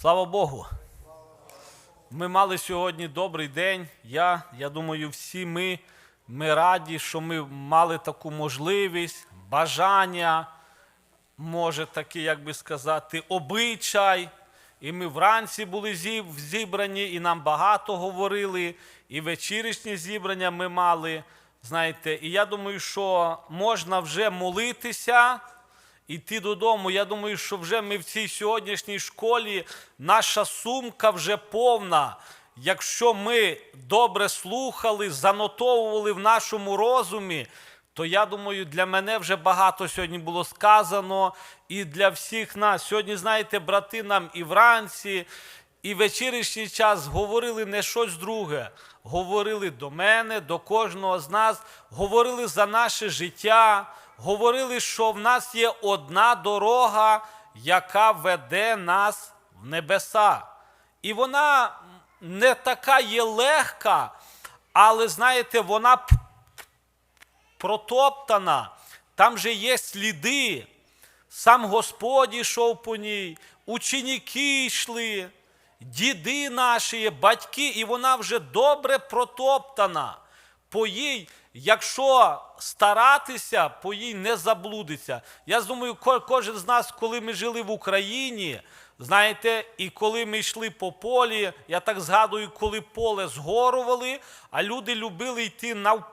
Слава Богу. Ми мали сьогодні добрий день. Я, я думаю, всі ми, ми раді, що ми мали таку можливість, бажання, може таки, як би сказати, обичай. І ми вранці були зіб- зібрані, і нам багато говорили, і вечірішні зібрання ми мали. Знаєте, і я думаю, що можна вже молитися, йти додому. Я думаю, що вже ми в цій сьогоднішній школі, наша сумка вже повна. Якщо ми добре слухали, занотовували в нашому розумі, то я думаю, для мене вже багато сьогодні було сказано і для всіх нас. Сьогодні, знаєте, брати нам і вранці, і вечірній час говорили не щось друге. Говорили до мене, до кожного з нас, говорили за наше життя, говорили, що в нас є одна дорога, яка веде нас в небеса. І вона не така є легка, але знаєте, вона протоптана, там же є сліди. Сам Господь йшов по ній, ученики йшли, діди наші, батьки, і вона вже добре протоптана. По їй, якщо старатися, по їй не заблудиться. Я думаю, кожен з нас, коли ми жили в Україні, знаєте, і коли ми йшли по полі, я так згадую, коли поле згорували, а люди любили йти на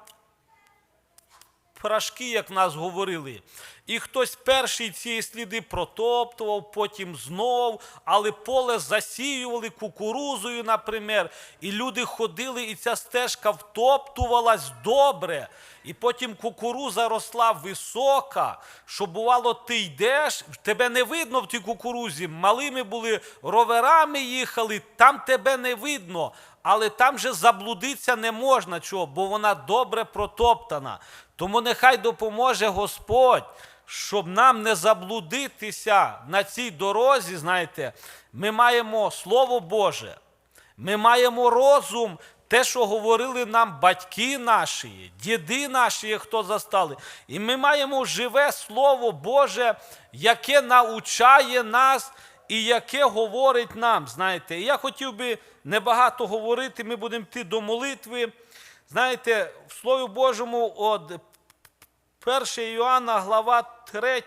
прашки, як нас говорили. І хтось перший ці сліди протоптував, потім знов, але поле засіювали кукурузою, наприклад, і люди ходили, і ця стежка втоптувалась добре. І потім кукуруза росла висока, що бувало, ти йдеш, тебе не видно в тій кукурузі. Малими були роверами їхали, там тебе не видно. Але там же заблудитися не можна чого, бо вона добре протоптана. Тому нехай допоможе Господь, щоб нам не заблудитися на цій дорозі, знаєте, ми маємо Слово Боже, ми маємо розум, те, що говорили нам батьки наші, діди наші, хто застали. І ми маємо живе Слово Боже, яке навчає нас і яке говорить нам. Знаєте, І я хотів би небагато говорити, ми будемо йти до молитви. Знаєте, в Слові Божому от 1 Іоанна, глава 3,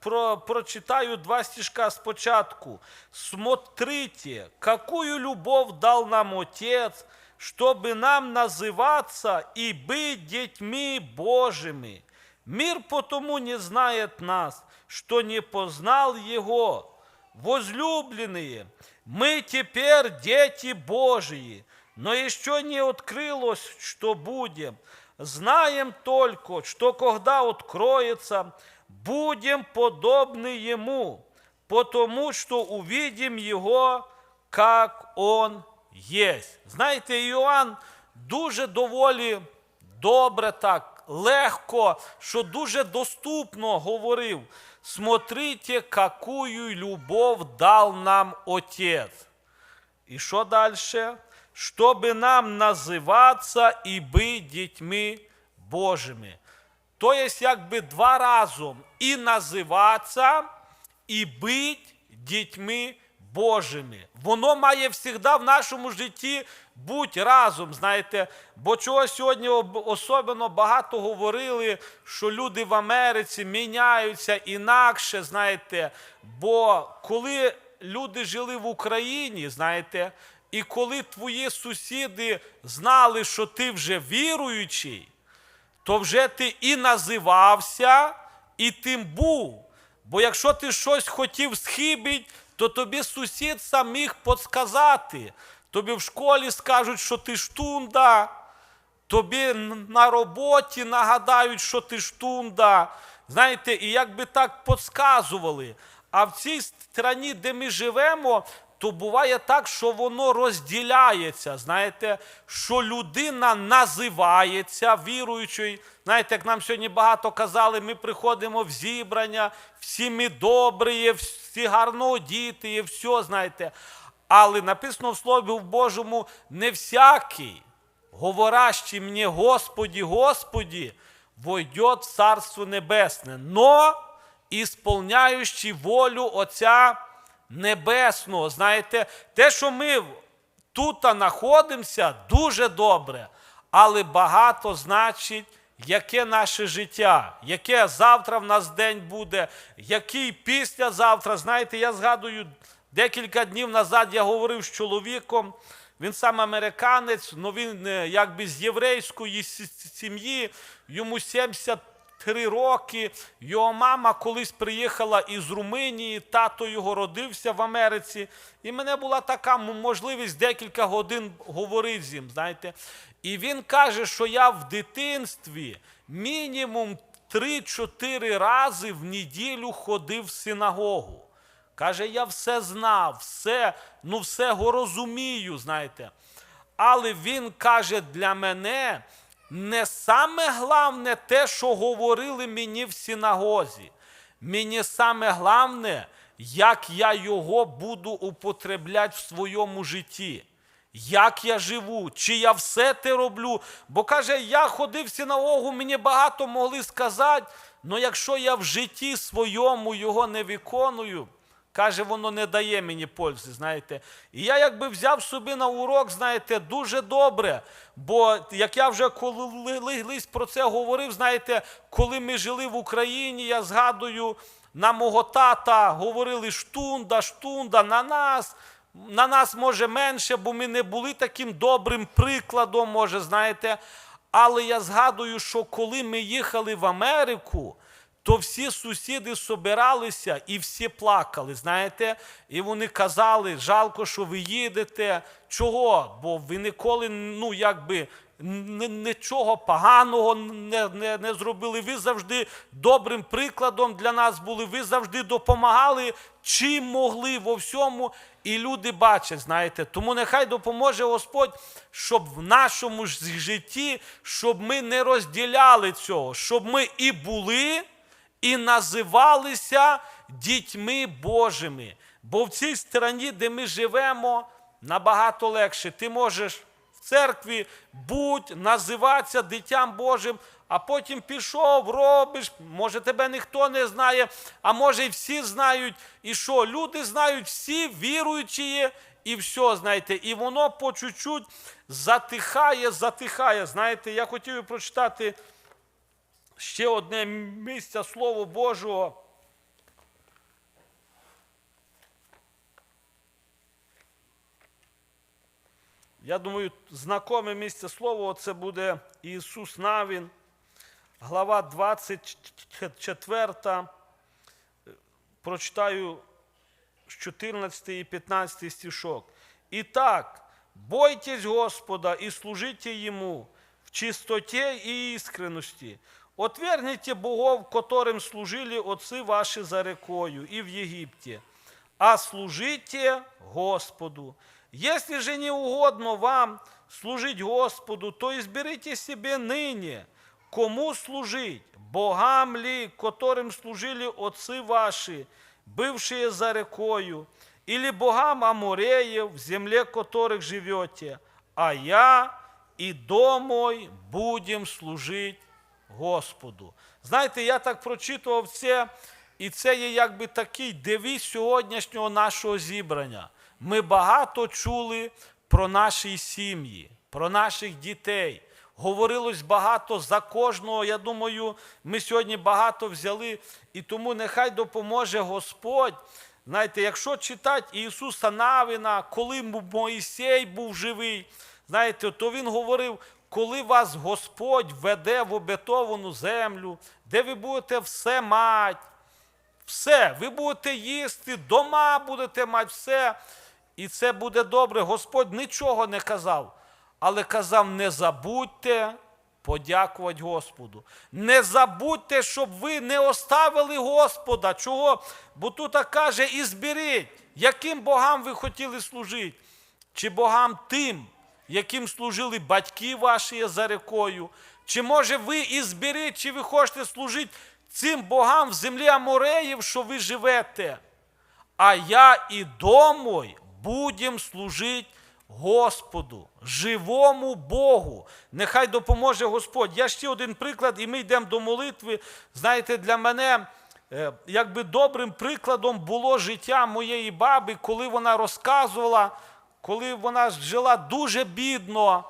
про, прочитаю два стишка спочатку. Смотрите, какую любовь дал нам Отец, чтобы нам называться и быть детьми Божьими. Мир потому не знает нас, что не познал Его. Возлюбленные, мы теперь дети Божьи, но еще не открылось, что будем. Знаем только, что когда откроется, будем подобны Ему, потому что увидим Его, как Он есть. Знаєте, Іоанн дуже доволі добре так, легко, що дуже доступно говорив. Смотрите, какую любов дал нам Отец. І що далі? Щоб нам називатися і бути дітьми Божими. То є якби два разом і називатися, і бути дітьми Божими. Воно має завжди в нашому житті бути разом, знаєте. Бо чого сьогодні особливо багато говорили, що люди в Америці міняються інакше, знаєте. Бо коли люди жили в Україні, знаєте, і коли твої сусіди знали, що ти вже віруючий, то вже ти і називався, і тим був. Бо якщо ти щось хотів схибить, то тобі сусід сам міг подсказати. Тобі в школі скажуть, що ти штунда, тобі на роботі нагадають, що ти штунда. Знаєте, і якби так подсказували. А в цій страні, де ми живемо, то буває так, що воно розділяється. Знаєте, що людина називається віруючою. Знаєте, як нам сьогодні багато казали, ми приходимо в зібрання, всі ми добрі, всі гарно одіти, і все, знаєте. Але написано в Слові Божому, не всякий, говорящий мені, Господі, Господі, войдет в Царство Небесне, но исполняющий волю Отця небесного. Знаєте, те, що ми тут знаходимося, дуже добре, але багато значить, яке наше життя, яке завтра в нас день буде, який післязавтра. Знаєте, я згадую, декілька днів назад я говорив з чоловіком. Він сам американець, але він е, якби з єврейської сім'ї, йому 73 роки. Його мама колись приїхала із Румунії, тато його родився в Америці. І мене була така можливість декілька годин говорити з ним, знаєте. І він каже, що я в дитинстві мінімум 3-4 рази в неділю ходив в синагогу. Каже, я все знав, все, ну все розумію, знаєте. Але він каже, для мене не саме головне те, що говорили мені в синагозі. Мені саме головне, як я його буду употребляти в своєму житті. Як я живу, чи я все те роблю. Бо каже, я ходив в синагогу, мені багато могли сказати, але якщо я в житті своєму його не виконую, каже, воно не дає мені пользи, знаєте. І я якби взяв собі на урок, знаєте, дуже добре. Бо як я вже колись про це говорив, знаєте, коли ми жили в Україні, я згадую, на мого тата говорили штунда, штунда, на нас. На нас може менше, бо ми не були таким добрим прикладом, може, знаєте. Але я згадую, що коли ми їхали в Америку, то всі сусіди собиралися і всі плакали, знаєте, і вони казали, жалко, що ви їдете. Чого? Бо ви ніколи, ну якби. Нічого поганого не, не, не зробили. Ви завжди добрим прикладом для нас були. Ви завжди допомагали, чим могли во всьому. І люди бачать, знаєте. Тому нехай допоможе Господь, щоб в нашому житті, щоб ми не розділяли цього, щоб ми і були, і називалися дітьми Божими. Бо в цій страні, де ми живемо, набагато легше. Ти можеш в церкві будь, називатися дитям Божим, а потім пішов, робиш, може тебе ніхто не знає, а може і всі знають. І що? Люди знають, всі віруючі є, і все, знаєте, і воно по чуть-чуть затихає, затихає. Знаєте, я хотів прочитати ще одне місце Слово Божого. Я думаю, знакоме місце Слово це буде Ісус Навін, глава 24. Прочитаю з 14 і 15 стишок. Итак, бойтесь Господа и служите Ему в чистоте и искренности Отвергните богов, которым служили отцы ваши за рекою и в Египте, а служите Господу. Если же не угодно вам служить Господу, то изберите себе ныне, кому служить, богам ли, которым служили отцы ваши, бывшие за рекою, или богам Амореев, в земле которых живете, а я и дом мой будем служить Господу. Знаєте, я так прочитував це, і це є якби такий девіз сьогоднішнього нашого зібрання. Ми багато чули про наші сім'ї, про наших дітей. Говорилось багато за кожного. Я думаю, ми сьогодні багато взяли, і тому нехай допоможе Господь. Знаєте, якщо читати Ісуса Навина, коли Моїсей був живий, знаєте, то він говорив, коли вас Господь веде в обетовану землю, де ви будете все мати, все, ви будете їсти, дома будете мати все, і це буде добре. Господь нічого не казав, але казав: не забудьте подякувати Господу. Не забудьте, щоб ви не оставили Господа. Чого? Бо тут каже, і зберіть, яким богам ви хотіли служити, чи богам тим, яким служили батьки ваші за рекою, чи може ви і зберіть, чи ви хочете служити цим богам в землі Амореїв, що ви живете. А я і домой будем служити Господу, живому Богу. Нехай допоможе Господь. Я ще один приклад, і ми йдемо до молитви. Знаєте, для мене е, якби добрим прикладом було життя моєї баби, коли вона розказувала, коли вона жила дуже бідно,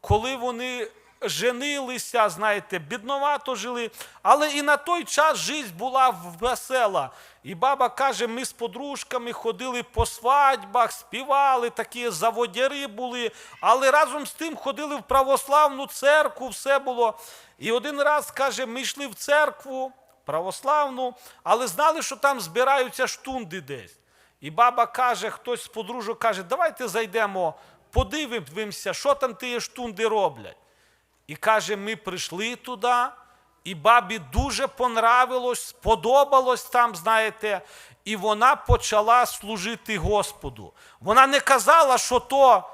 коли вони женилися, знаєте, бідновато жили, але і на той час життя була весела. І баба каже, ми з подружками ходили по свадьбах, співали, такі заводяри були, але разом з тим ходили в православну церкву, все було. І один раз, каже, ми йшли в церкву православну, але знали, що там збираються штунди десь. І баба каже, хтось з подружок каже, давайте зайдемо, подивимося, що там ті штунди роблять. І каже, ми прийшли туди, і бабі дуже понравилось, сподобалось там, знаєте, і вона почала служити Господу. Вона не казала, що то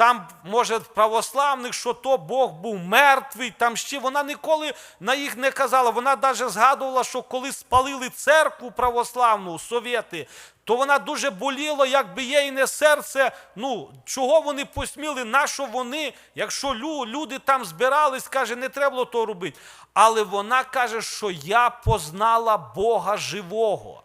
там, може, православних, що то Бог був мертвий, там ще вона ніколи на їх не казала. Вона навіть згадувала, що коли спалили церкву православну, совєти, то вона дуже боліла, якби єйне серце. Ну, чого вони посміли, на що вони, якщо люди там збирались, каже, не треба було того робити. Але вона каже, що я познала Бога живого.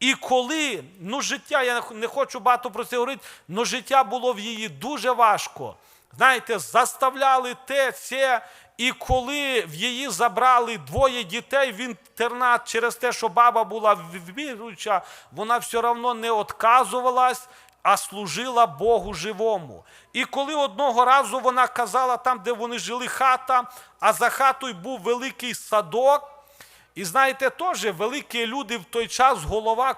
І коли, ну життя, я не хочу багато про це говорити, але життя було в її дуже важко. Знаєте, заставляли те, це. І коли в її забрали двоє дітей в інтернат через те, що баба була віруюча, вона все одно не відказувалась, а служила Богу живому. І коли одного разу вона казала, там, де вони жили хата, а за хатою був великий садок. І знаєте, теж великі люди в той час, голова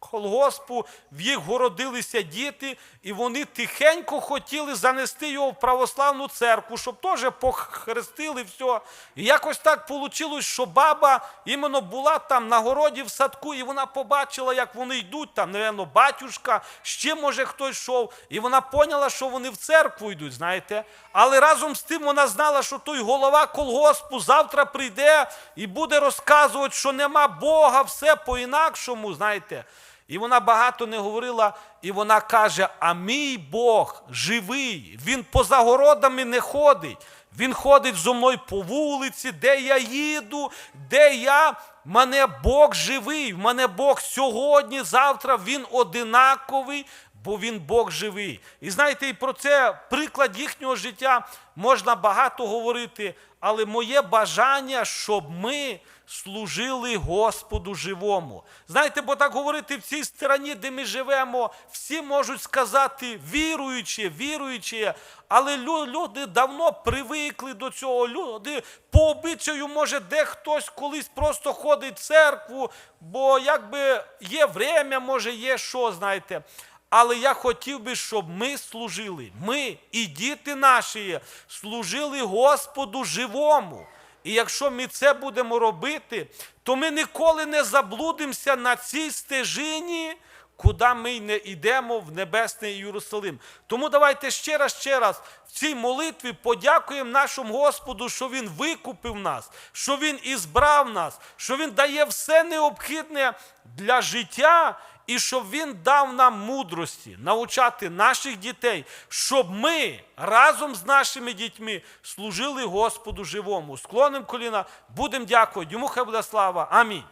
колгоспу, в їх городилися діти, і вони тихенько хотіли занести його в православну церкву, щоб теж похрестили все. І якось так вийшло, що баба іменно була там на городі в садку, і вона побачила, як вони йдуть, там, напевно, батюшка, ще може хтось йшов, і вона поняла, що вони в церкву йдуть, знаєте. Але разом з тим вона знала, що той голова колгоспу завтра прийде і буде розказувати, що нема Бога, все по-інакшому, знаєте. І вона багато не говорила, і вона каже: А мій Бог живий, він поза городами не ходить. Він ходить зо мною по вулиці, де я їду, де я. Мене Бог живий, в мене Бог сьогодні, завтра, він одинаковий, бо він Бог живий. І знаєте, і про це приклад їхнього життя можна багато говорити, але моє бажання, щоб ми служили Господу живому. Знаєте, бо так говорити в цій стороні, де ми живемо, всі можуть сказати віруючі, віруючі, але люди давно привикли до цього. Люди по обичаю, може, де хтось колись просто ходить в церкву, бо якби є время, може, є що, знаєте. Але я хотів би, щоб ми служили, ми і діти наші служили Господу живому. І якщо ми це будемо робити, то ми ніколи не заблудимося на цій стежині, куди ми не йдемо в Небесний Єрусалим. Тому давайте ще раз, ще раз в цій молитві подякуємо нашому Господу, що Він викупив нас, що Він ізбрав нас, що Він дає все необхідне для життя. І щоб він дав нам мудрості навчати наших дітей, щоб ми разом з нашими дітьми служили Господу живому. Склоним коліна, будемо дякувати. Йому хай буде слава. Амінь.